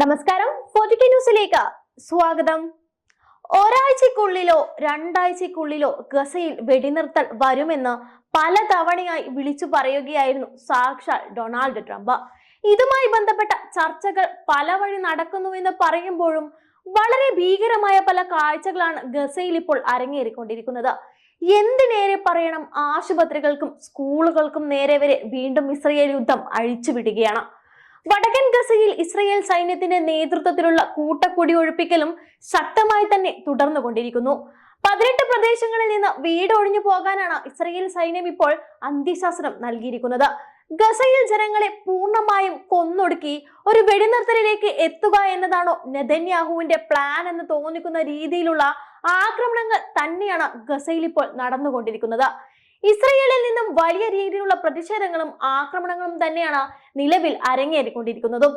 നമസ്കാരം. ഫോർട്ടിക്ക ന്യൂസിലേക്ക് സ്വാഗതം. ഒരാഴ്ചക്കുള്ളിലോ രണ്ടാഴ്ചക്കുള്ളിലോ ഗസയിൽ വെടിനിർത്തൽ വരുമെന്ന് പലതവണയായി വിളിച്ചു പറയുകയായിരുന്നു സാക്ഷാൽ ഡൊണാൾഡ് ട്രംപ്. ഇതുമായി ബന്ധപ്പെട്ട ചർച്ചകൾ പല വഴി നടക്കുന്നുവെന്ന് പറയുമ്പോഴും വളരെ ഭീകരമായ പല കാഴ്ചകളാണ് ഗസയിൽ ഇപ്പോൾ അരങ്ങേറിക്കൊണ്ടിരിക്കുന്നത്. എന്തിനേറെ പറയണം ആശുപത്രികൾക്കും സ്കൂളുകൾക്കും നേരെ വരെ വീണ്ടും ഇസ്രയേൽ യുദ്ധം അഴിച്ചുവിടുകയാണ്. വടക്കൻ ഗസയിൽ ഇസ്രയേൽ സൈന്യത്തിന്റെ നേതൃത്വത്തിലുള്ള കൂട്ടക്കൊടി ഒഴിപ്പിക്കലും ശക്തമായി തന്നെ തുടർന്നുകൊണ്ടിരിക്കുന്നു. പതിനെട്ട് പ്രദേശങ്ങളിൽ നിന്ന് വീടൊഴിഞ്ഞു പോകാനാണ് ഇസ്രയേൽ സൈന്യം ഇപ്പോൾ അന്ത്യശാസനം നൽകിയിരിക്കുന്നത്. ഗസയിൽ ജനങ്ങളെ പൂർണമായും കൊന്നൊടുക്കി ഒരു വെടിനിർത്തലിലേക്ക് എത്തുക എന്നതാണോ നെതന്യാഹുവിന്റെ പ്ലാൻ എന്ന് തോന്നിക്കുന്ന രീതിയിലുള്ള ആക്രമണങ്ങൾ തന്നെയാണ് ഗസയിൽ ഇപ്പോൾ നടന്നുകൊണ്ടിരിക്കുന്നത്. ഇസ്രയേലിൽ നിന്നും വലിയ രീതിയിലുള്ള പ്രതിഷേധങ്ങളും ആക്രമണങ്ങളും തന്നെയാണ് നിലവിൽ അരങ്ങേറിക്കൊണ്ടിരിക്കുന്നതും.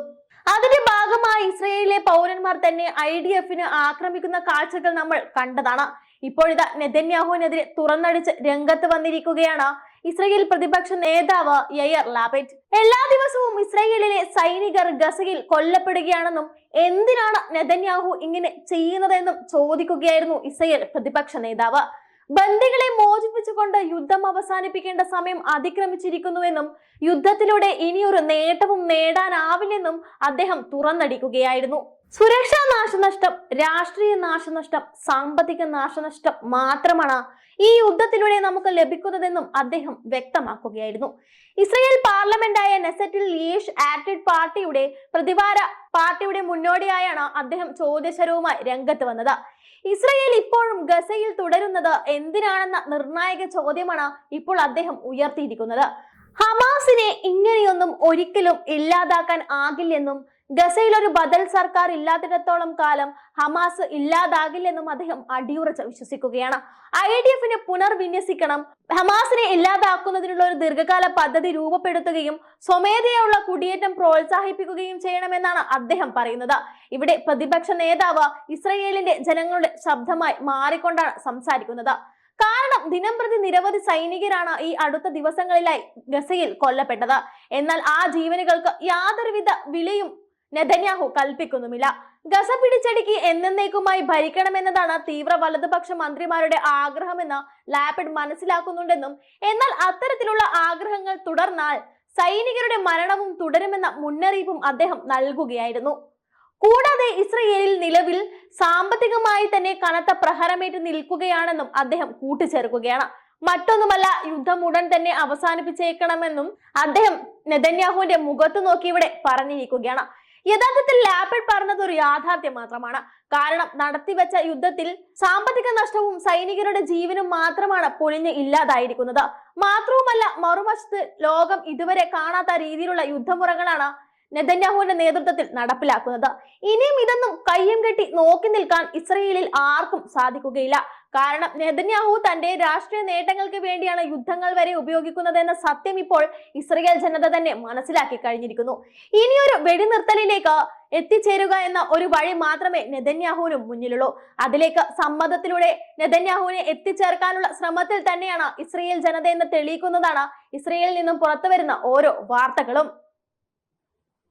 അതിന്റെ ഭാഗമായി ഇസ്രയേലിലെ പൗരന്മാർ തന്നെ ഐ ഡി എഫിന് ആക്രമിക്കുന്ന കാഴ്ചകൾ നമ്മൾ കണ്ടതാണ്. ഇപ്പോഴിതാ നെതന്യാഹുവിനെതിരെ തുറന്നടിച്ച് രംഗത്ത് വന്നിരിക്കുകയാണ് ഇസ്രയേൽ പ്രതിപക്ഷ നേതാവ് യയർ ലാപെറ്റ് എല്ലാ ദിവസവും ഇസ്രയേലിലെ സൈനികർ ഗസയിൽ കൊല്ലപ്പെടുകയാണെന്നും എന്തിനാണ് നെതന്യാഹു ഇങ്ങനെ ചെയ്യുന്നതെന്നും ചോദിക്കുകയായിരുന്നു ഇസ്രയേൽ പ്രതിപക്ഷ നേതാവ്. ബന്ദികളെ മോചിപ്പിച്ചുകൊണ്ട് യുദ്ധം അവസാനിപ്പിക്കേണ്ട സമയം അതിക്രമിച്ചിരിക്കുന്നുവെന്നും യുദ്ധത്തിലൂടെ ഇനിയൊരു നേട്ടവും നേടാനാവില്ലെന്നും അദ്ദേഹം തുറന്നടിക്കുകയായിരുന്നു. സുരക്ഷാ നാശനഷ്ടം രാഷ്ട്രീയ നാശനഷ്ടം സാമ്പത്തിക നാശനഷ്ടം മാത്രമാണ് ഈ യുദ്ധത്തിലൂടെ നമുക്ക് ലഭിക്കുന്നതെന്നും അദ്ദേഹം വ്യക്തമാക്കുകയായിരുന്നു. ഇസ്രയേൽ പാർലമെന്റായ നെസറ്റിൽ ലിയേഷ് ആക്റ്റഡ് പാർട്ടിയുടെ പ്രതിവാര പാർട്ടിയുടെ മുന്നോടിയായാണ് അദ്ദേഹം ചോദ്യശരവുമായി രംഗത്ത് വന്നത്. ഇസ്രയേൽ ഇപ്പോഴും ഗസയിൽ തുടരുന്നത് എന്തിനാണെന്ന നിർണായക ചോദ്യമാണ് ഇപ്പോൾ അദ്ദേഹം ഉയർത്തിയിരിക്കുന്നത്. ഹമാസിനെ ഇങ്ങനെയൊന്നും ഒരിക്കലും ഇല്ലാതാക്കാൻ ആകില്ലെന്നും ഗസയിൽ ഒരു ബദൽ സർക്കാർ ഇല്ലാത്തിടത്തോളം കാലം ഹമാസ് ഇല്ലാതാകില്ലെന്നും അദ്ദേഹം അടിയുറച്ച് വിശ്വസിക്കുകയാണ്. ഐ ഡി എഫിനെ പുനർവിന്യസിക്കണം ഹമാസിനെ ഇല്ലാതാക്കുന്നതിനുള്ള ഒരു ദീർഘകാല പദ്ധതി രൂപപ്പെടുത്തുകയും സ്വമേധയുള്ള കുടിയേറ്റം പ്രോത്സാഹിപ്പിക്കുകയും ചെയ്യണമെന്നാണ് അദ്ദേഹം പറയുന്നത്. ഇവിടെ പ്രതിപക്ഷ നേതാവ് ഇസ്രയേലിന്റെ ജനങ്ങളുടെ ശബ്ദമായി മാറിക്കൊണ്ടാണ് സംസാരിക്കുന്നത്. കാരണം ദിനംപ്രതി നിരവധി സൈനികരാണ് ഈ അടുത്ത ദിവസങ്ങളിലായി ഗസയിൽ കൊല്ലപ്പെട്ടത്. എന്നാൽ ആ ജീവനുകൾക്ക് യാതൊരുവിധ വിലയും നെതന്യാഹു കൽപ്പിക്കുന്നുമില്ല. ഗസ പിടിച്ചടുക്കി എന്നേക്കുമായി ഭരിക്കണമെന്നതാണ് തീവ്ര വലതുപക്ഷ മന്ത്രിമാരുടെ ആഗ്രഹമെന്ന് ലാപിഡ് മനസ്സിലാക്കുന്നുണ്ടെന്നും എന്നാൽ അത്തരത്തിലുള്ള ആഗ്രഹങ്ങൾ തുടർന്നാൽ സൈനികരുടെ മരണവും തുടരുമെന്ന മുന്നറിയിപ്പും അദ്ദേഹം നൽകുകയായിരുന്നു. കൂടാതെ ഇസ്രയേലിൽ നിലവിൽ സാമ്പത്തികമായി തന്നെ കനത്ത പ്രഹരമേറ്റ് നിൽക്കുകയാണെന്നും അദ്ദേഹം കൂട്ടിച്ചേർക്കുകയാണ്. മറ്റൊന്നുമല്ല യുദ്ധം ഉടൻ തന്നെ അവസാനിപ്പിച്ചേക്കണമെന്നും അദ്ദേഹം നെതന്യാഹുവിന്റെ മുഖത്ത് നോക്കി ഇവിടെ പറഞ്ഞിരിക്കുകയാണ്. യഥാർത്ഥത്തിൽ ലാപ്പിഡ് പറഞ്ഞത് ഒരു യാഥാർത്ഥ്യം മാത്രമാണ്. കാരണം നടത്തിവെച്ച യുദ്ധത്തിൽ സാമ്പത്തിക നഷ്ടവും സൈനികരുടെ ജീവനും മാത്രമാണ് പൊളിഞ്ഞ് ഇല്ലാതായിരിക്കുന്നത്. മാത്രവുമല്ല മറുവശത്ത് ലോകം ഇതുവരെ കാണാത്ത രീതിയിലുള്ള യുദ്ധമുറകളാണ് നെതന്യാഹുവിന്റെ നേതൃത്വത്തിൽ നടപ്പിലാക്കുന്നത്. ഇനിയും ഇതൊന്നും കയ്യും കെട്ടി നോക്കി നിൽക്കാൻ ഇസ്രയേലിൽ ആർക്കും സാധിക്കുകയില്ല. കാരണം നെതന്യാഹു തന്റെ രാഷ്ട്രീയ നേട്ടങ്ങൾക്ക് വേണ്ടിയാണ് യുദ്ധങ്ങൾ വരെ ഉപയോഗിക്കുന്നതെന്ന സത്യം ഇപ്പോൾ ഇസ്രയേൽ ജനത തന്നെ മനസ്സിലാക്കി കഴിഞ്ഞിരിക്കുന്നു. ഇനിയൊരു വെടിനിർത്തലിലേക്ക് എത്തിച്ചേരുക എന്ന ഒരു വഴി മാത്രമേ നെതന്യാഹുവിനും മുന്നിലുള്ളൂ. അതിലേക്ക് സമ്മതത്തിലൂടെ നെതന്യാഹുവിനെ എത്തിച്ചേർക്കാനുള്ള ശ്രമത്തിൽ തന്നെയാണ് ഇസ്രയേൽ ജനത എന്ന് തെളിയിക്കുന്നതാണ് ഇസ്രയേലിൽ നിന്നും പുറത്തു വരുന്ന ഓരോ വാർത്തകളും.